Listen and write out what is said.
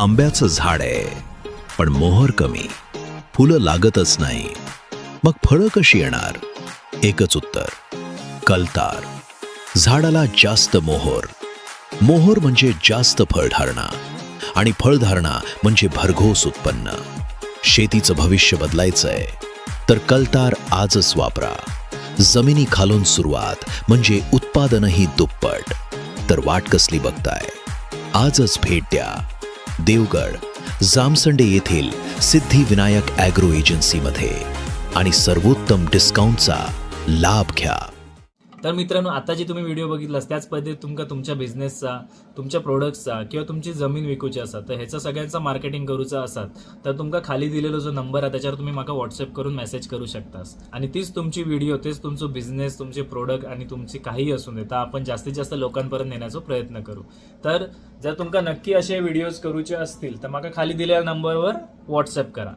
आंब्याचं झाड आहे. पण मोहर कमी. फुलं लागतच नाही. मग फळं कशी येणार? एकच उत्तर. कलतार. झाडाला जास्त मोहर. मोहर म्हणजे जास्त फळधारणा आणि फळधारणा म्हणजे भरघोस उत्पन्न. शेतीचं भविष्य बदलायचंय. तर कलतार आजच वापरा. जमिनी खालून सुरुवात म्हणजे उत्पादनही दुप्पट. तर वाट कसली बघताय? आजच भेट द्या. देवगड जामसंडे येथील सिद्धिविनायक ॲग्रो एजन्सीमध्ये. आणि सर्वोत्तम डिस्काउंटचा लाभ घ्या. तर मित्रांनो आता जे तुम्ही व्हिडिओ बघितलास त्याच पद्धतीत तुमका तुमच्या बिझनेसचा तुमच्या प्रोडक्टचा किंवा तुमची जमीन विकूची असा तर ह्याचा सगळ्यांचा मार्केटिंग करूचा असत तर तुमका खाली दिलेला जो नंबर आहे त्याच्यावर तुम्ही माका व्हॉट्सअप करून मेसेज करू शकतास. आणि तीच तुमची व्हिडिओ तेच तुमचं बिझनेस तुमचे प्रोडक्ट आणि तुमची काही असून दे तर आपण जास्तीत जास्त लोकांपर्यंत नेण्याचा प्रयत्न करू. तर जर तुमका नक्की असे व्हिडिओज करूचे असतील तर माका खाली दिलेल्या नंबरवर व्हॉट्सअप करा.